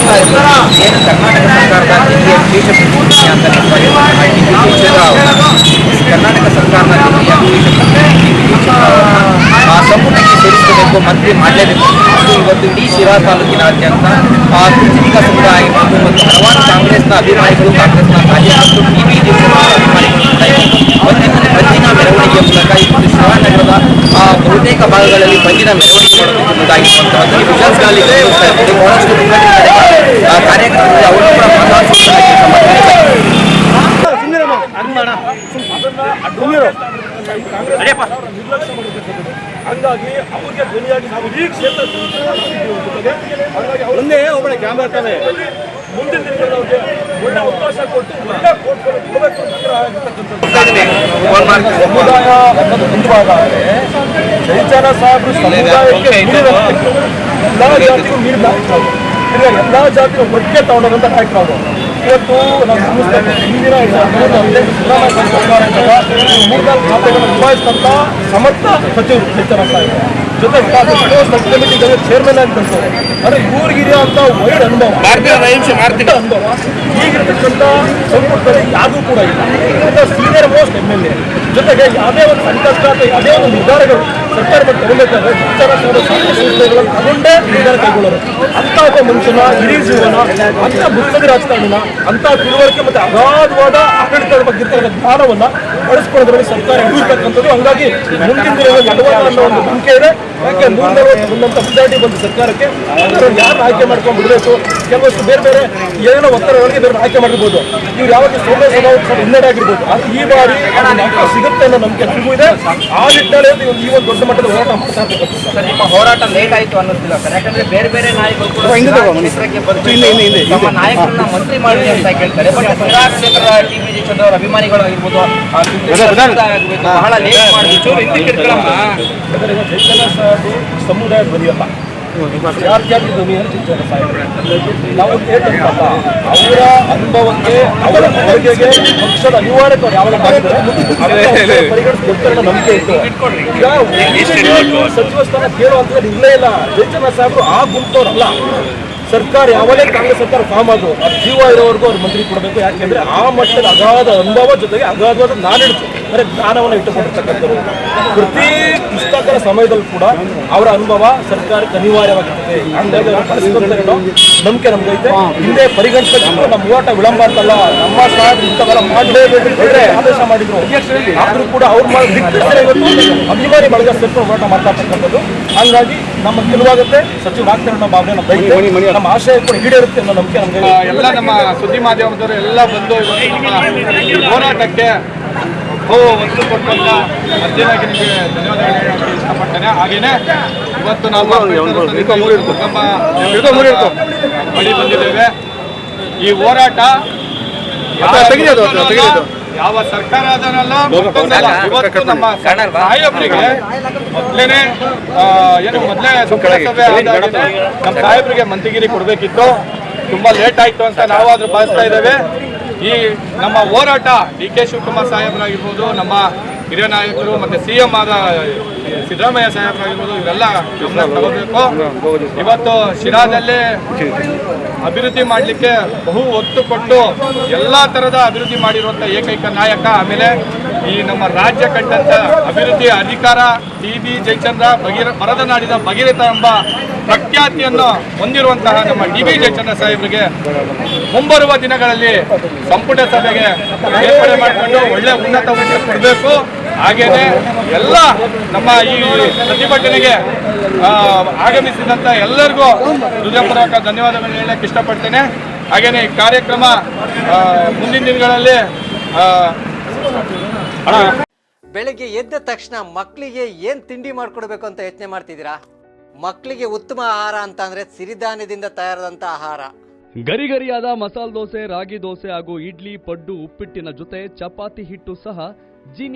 ಮಾಡ್ತಾ ಇದ್ದಾರೆ ಏನು ಕರ್ನಾಟಕ ಸರ್ಕಾರದ ನಿಧಿಯ ವಿಶೇಷ ಅಂತ ಕರ್ನಾಟಕ ಸರ್ಕಾರದ ನಿಧಿಯ ವಿಶೇಷ ಆ ಸಂಪುಟಕ್ಕೆ ಸೇರಿಸಬೇಕು ಮಂತ್ರಿ ಮಾಡಲೇಬೇಕು ಅದು ಇವತ್ತು ಇಡೀ ಶಿರಾ ತಾಲೂಕಿನಾದ್ಯಂತ ಆ ಕೃಷಿಕ ಸಮುದಾಯ ಆಗಿರ್ಬೋದು ಮತ್ತು ಹಲವಾರು ಕಾಂಗ್ರೆಸ್ನ ಅಭಿಮಾನಿಗಳು ಕಾಂಗ್ರೆಸ್ನ ಕಾರ್ಯಕರ್ತರು ಬಿಜೆಪಿ ಅಭಿಮಾನಿಗಳು ಕೂಡ ಇವತ್ತು ಬಂದಿನ ಬಂದಿನ ಮೆರವಣಿಗೆಯ ಮೂಲಕ ಇವತ್ತು ಶಿರಾನಗರದ ಆ, ಬಹುತೇಕ ಭಾಗಗಳಲ್ಲಿ ಬಂದಿನ ಮೆರವಣಿಗೆ ವಿಜುವಲ್ಸ್ಗಳಲ್ಲಿ ಗಮನಿಸ್ತಾ ಇದ್ದೀವಿ ಬಹಳಷ್ಟು ಕಾರ್ಯಕ್ರಮದಲ್ಲಿ ಅವರು ಕೂಡ ಭಾಗವಹಿಸುವಂತಹ ಹಂಗಾಗಿ ಅವ್ರಿಗೆ ಧ್ವನಿಯಾಗಿ ನಾವು ಈ ಕ್ಷೇತ್ರ ಹಾಗಾಗಿ ಅವರನ್ನೇ ಒಬ್ಬಳ ಕ್ಯಾಮ್ರಾ ಇರ್ತಾನೆ ಮುಂದಿನ ದಿನಗಳಲ್ಲಿ ಒಳ್ಳೆ ಅವಕಾಶ ಕೊಟ್ಟು ಒಳ್ಳೆ ಕೋರ್ಟ್ಗಳು ಕೊಡಬೇಕು ಸಮುದಾಯ ಅನ್ನೋದು ಜೈಚಾರ ಸಾಹೇಬರು ಸಮುದಾಯಕ್ಕೆ ಎಲ್ಲ ಜಾತಿಗೂ ಮೀರಿದ ಎಲ್ಲ ಜಾತಿಗೂ ಒಟ್ಟಿಗೆ ತಗೊಂಡಂತ ಕಾರ್ಯಕ್ರಮ ಇವತ್ತು ನಮ್ಮ ಸಂಸ್ಥೆ ಹಿಂದಿನ ಸಿದ್ದರಾಮಯ್ಯ ಸರ್ಕಾರ ಅಂತ ಮೂರ್ನಾಲ್ಕು ಖಾತೆಗಳನ್ನು ನಿಭಾಯಿಸಿದಂಥ ಸಮರ್ಥ ಸಚಿವರು ಜೈಚಾರ ಇದ್ದಾರೆ. ಜೊತೆಗೆ ಸಬ್ ಕಮಿಟಿಗೆ ಚೇರ್ಮನ್ ಆಗಿ ಕಳಿಸೋರು ಅಂದ್ರೆ ಅಂತ ವೈಡ್ ಅನುಭವ. ದೊಡ್ಡ ಅನುಭವ. ಈಗಿರತಕ್ಕಂಥ ಸಂಪುಟದಲ್ಲಿ ಯಾವುದೂ ಕೂಡ ಇಲ್ಲ. Senior most M L A ಜೊತೆಗೆ ಯಾವುದೇ ಒಂದು ಸಂಕಷ್ಟ ಅಥವಾ ಯಾವುದೇ ಒಂದು ನಿರ್ಧಾರಗಳು ಸರ್ಕಾರ ಬಗ್ಗೆ ತಗೊಳ್ಬೇಕಾದ್ರೆ ವಿಚಾರ ಸಂಸ್ಥೆಗಳನ್ನು ತಗೊಂಡೇ ನಿರ್ಧಾರ ಕೈಗೊಳ್ಳೋರು ಅಂತ ಒಬ್ಬ ಮನುಷ್ಯನ, ಇಡೀ ಜೀವನ ಅಂತ ಬುದ್ಧದ ರಾಜಕಾರಣ ಅಂತ ತಿಳುವಳಿಕೆ ಮತ್ತು ಅಗಾಧವಾದ ಆಡಳಿತದ ಬಗ್ಗೆ ಇರ್ತಕ್ಕಂಥ ಜ್ಞಾನವನ್ನು ಬಳಸ್ಕೊಳ್ಳೋದ್ರಲ್ಲಿ ಸರ್ಕಾರ ಇರ್ತಕ್ಕಂಥದ್ದು ಹಂಗಾಗಿ ಮುಂದಿನ ದಿನಗಳಲ್ಲಿ ಎಡವಲ್ಲ ಅನ್ನೋ ಒಂದು ನಂಬಿಕೆ ಇದೆ. ಯಾಕೆ ನೂರ ನಲವತ್ತು ಬಂದಂತ ಮೆಜಾರಿಟಿ ಬಂದ ಸರ್ಕಾರಕ್ಕೆ ಯಾರು ಆಯ್ಕೆ ಮಾಡ್ಕೊಂಡು ಬಿಡಬೇಕು? ಕೆಲವಷ್ಟು ಬೇರೆ ಬೇರೆ ಏನೋ ಒತ್ತಡಗಳಿಗೆ ಬೇರೆ ಆಯ್ಕೆ ಮಾಡಿರ್ಬೋದು. ಇವ್ರು ಯಾವತ್ತೂ ಸೌಮ್ಯ ಸಭಾ ಹಿನ್ನಡೆ ಆಗಿರ್ಬೋದು. ಆದ್ರೆ ಈ ಬಾರಿ ಸಿಗುತ್ತೆ ಅನ್ನೋ ನಂಬಿಕೆ ನಮಗೂ ಇದೆ. ಆ ನಿಟ್ಟಿನಲ್ಲಿ ಒಂದು ಈ ಒಂದು ದೊಡ್ಡ ಮಟ್ಟದ ಹೋರಾಟ ಮಾಡ್ತಾ ಸರ್ ನಿಮ್ಮ ಹೋರಾಟ ಲೇಟ್ ಆಯ್ತು ಅನ್ನೋದಿಲ್ಲ ಸರ್. ಯಾಕಂದ್ರೆ ಬೇರೆ ಬೇರೆ ನಾಯಕರು ಕೂಡ ಕ್ಷೇತ್ರಕ್ಕೆ ಬಂದು ನಮ್ಮ ನಾಯಕರನ್ನ ಮಂತ್ರಿ ಮಾಡಿ ಅಂತ ಕೇಳ್ತಾರೆ. ಬಟ್ ಕ್ರೀಡಾ ಕ್ಷೇತ್ರದ ಟಿ ವಿ ಜಯಚಂದ್ರ ಅವರ ಅಭಿಮಾನಿಗಳು ಆಗಿರ್ಬೋದು ಸಮುದಾಯ ಆಗ್ಬೇಕು, ಬಹಳ ಲೇಟ್ ಮಾಡಿ ಸಮುದಾಯ ಧ್ವನಿಯಲ್ಲ ಅಂತ ಸಾಹೇಬರು ನಾವು ಅವರ ಅನುಭವಕ್ಕೆ ಅವರ ಕೊಡುಗೆಗೆ ಪಕ್ಷದ ಅನಿವಾರ್ಯತೆ ಯಾವಾಗ ಪರಿಗಣಿಸ್ಕೊಡ್ತಾರೆ ನಂಬಿಕೆ ಇತ್ತು ಈಗ ಸಚಿವ ಸ್ಥಾನ ಕೇಳುವಂಥದ್ದು ಇಲ್ಲೇ ಇಲ್ಲ ಜಯಚಂದ್ರ ಸಾಹೇಬರು ಆ ಗುಂಪವ್ರಲ್ಲ ಸರ್ಕಾರ ಯಾವಾಗಲೇ ಕಾಂಗ್ರೆಸ್ ಸರ್ಕಾರ ಫಾರ್ಮ್ ಆದ್ರು ಅದು ಜೀವ ಇರೋವರೆಗೂ ಅವ್ರು ಮಂತ್ರಿ ಕೊಡಬೇಕು. ಯಾಕೆಂದ್ರೆ ಆ ಮಟ್ಟದ ಅಗಾಧ ಅನುಭವ ಜೊತೆಗೆ ಅಗಾಧವಾದ ನಾನಿಡ್ತು ಅಂದ್ರೆ ಜ್ಞಾನವನ್ನು ಇಟ್ಟುಕೊಂಡಿರ್ತಕ್ಕಂಥವ್ರು. ಪ್ರತಿ ಸಮಯದಲ್ಲೂ ಕೂಡ ಅವರ ಅನುಭವ ಸರ್ಕಾರಕ್ಕೆ ಅನಿವಾರ್ಯವಾಗಿರ್ತದೆ. ನಂಬಿಕೆ ನಮ್ಗೈತೆ ಹಿಂದೆ ಪರಿಗಣಿಸಬೇಕು ನಮ್ಮ ಓಟ ವಿಳಂಬ ಅಂತಲ್ಲ ನಮ್ಮ ಸಾಹೇಬ್ ಇಂಥವೆಲ್ಲ ಮಾಡಲೇಬೇಕು ಅಂತ ಹೇಳಿದ್ರೆ ಆದೇಶ ಮಾಡಿದ್ರು. ಆದ್ರೂ ಕೂಡ ಅವ್ರು ಅನಿವಾರ್ಯ ಬಳಗ ಸೇರ್ಕೊಂಡು ಹೋರಾಟ ಮಾತಾಡ್ತಕ್ಕಂಥದ್ದು ಹಂಗಾಗಿ ನಮ್ಮ ಗೆಲುವಾಗುತ್ತೆ ಸಚಿವ ಆಗ್ತಾರೆ ಅನ್ನೋ ಭಾವನೆ ನಮ್ಮ ಬೈಕ್ ನಮ್ಮ ಆಶಯ ಕೂಡ ಈಡೇರುತ್ತೆ ಅನ್ನೋ ನಂಬಿಕೆ ನಮ್ಗೆ ಎಲ್ಲ ನಮ್ಮ ಸುದ್ದಿ ಮಾಧ್ಯಮದವರು ಎಲ್ಲ ಬಂದು ಹೋರಾಟಕ್ಕೆ ಒಂದು ಕೊಟ್ಟಂತ ಅರ್ಜುನಾಗಿ ನಿಮಗೆ ಧನ್ಯವಾದಗಳು ಹೇಳಕ್ಕೆ ಇಷ್ಟಪಡ್ತೇನೆ. ಹಾಗೇನೆ ಇವತ್ತು ನಾವು ಬಳಿ ಬಂದಿದ್ದೇವೆ. ಈ ಹೋರಾಟ ಯಾವ- ಸರ್ಕಾರ ಅದನ್ನಲ್ಲ. ಇವತ್ತು ನಮ್ಮ ಸಾಹೇಬರಿಗೆ ಮೊದಲೇನೆ ಏನು ಮೊದಲೇ ನಮ್ಮ ಸಾಹೇಬರಿಗೆ ಮಂತಿಗಿರಿ ಕೊಡಬೇಕಿತ್ತು. ತುಂಬಾ ಲೇಟ್ ಆಯ್ತು ಅಂತ ನಾವಾದ್ರೂ ಭಾವಿಸ್ತಾ ಇದ್ದೇವೆ. ಈ ನಮ್ಮ ಹೋರಾಟ ಡಿ ಕೆ ಶಿವಕುಮಾರ್ ಸಾಹೇಬರಾಗಿರ್ಬೋದು, ನಮ್ಮ ಹಿರಿಯ ನಾಯಕರು ಮತ್ತೆ ಸಿ ಎಂ ಆದ ಸಿದ್ದರಾಮಯ್ಯ ಸಾಹೇಬರಾಗಿರ್ಬೋದು, ಇವೆಲ್ಲ ತಗೋಬೇಕು. ಇವತ್ತು ಶಿರಾದಲ್ಲಿ ಅಭಿವೃದ್ಧಿ ಮಾಡಲಿಕ್ಕೆ ಬಹು ಒತ್ತು ಕೊಟ್ಟು ಎಲ್ಲ ಥರದ ಅಭಿವೃದ್ಧಿ ಮಾಡಿರುವಂಥ ಏಕೈಕ ನಾಯಕ ಆಮೇಲೆ ಈ ನಮ್ಮ ರಾಜ್ಯ ಕಂಡಂತ ಅಭಿವೃದ್ಧಿ ಅಧಿಕಾರ ಟಿ ಬಿ ಜಯಚಂದ್ರ ಭಗೀರ ಮರದ ನಾಡಿನ ಭಗೀರಥ ಎಂಬ ಪ್ರಖ್ಯಾತಿಯನ್ನು ಹೊಂದಿರುವಂತಹ ನಮ್ಮ ಡಿ ಬಿ ಜಯಚಂದ್ರ ಸಾಹೇಬರಿಗೆ ಮುಂಬರುವ ದಿನಗಳಲ್ಲಿ ಸಂಪುಟ ಸಭೆಗೆ ಸೇರ್ಪಡೆ ಮಾಡಿಕೊಂಡು ಒಳ್ಳೆ ಉನ್ನತ ಕೊಡಬೇಕು. ಹಾಗೆಯೇ ಎಲ್ಲ ನಮ್ಮ ಈ ಪ್ರತಿಭಟನೆಗೆ ಆಗಮಿಸಿದಂಥ ಎಲ್ಲರಿಗೂ ಹೃದಯಪೂರ್ವಕ ಧನ್ಯವಾದಗಳನ್ನು ಹೇಳಕ್ಕೆ ಇಷ್ಟಪಡ್ತೇನೆ. ಹಾಗೆಯೇ ಈ ಕಾರ್ಯಕ್ರಮ ಮುಂದಿನ ದಿನಗಳಲ್ಲಿ ಬೆಳಗ್ಗೆ ಎದ್ದ ತಕ್ಷಣ ಮಕ್ಕಳಿಗೆ ಏನ್ ತಿಂಡಿ ಮಾಡ್ಕೊಡ್ಬೇಕು ಅಂತ ಯೋಚನೆ ಮಾಡ್ತಿದ್ದೀರಾ? ಮಕ್ಕಳಿಗೆ ಉತ್ತಮ ಆಹಾರ ಅಂತ ಅಂದ್ರೆ ಸಿರಿಧಾನ್ಯದಿಂದ ತಯಾರಾದಂತ ಆಹಾರ. ಗರಿಗರಿಯಾದ ಮಸಾಲೆ ದೋಸೆ ರಾಗಿ ದೋಸೆ ಹಾಗೂ ಇಡ್ಲಿ ಪಡ್ಡು ಉಪ್ಪಿಟ್ಟಿನ ಜೊತೆ ಚಪಾತಿ ಹಿಟ್ಟು ಸಹ ಜಿನಿ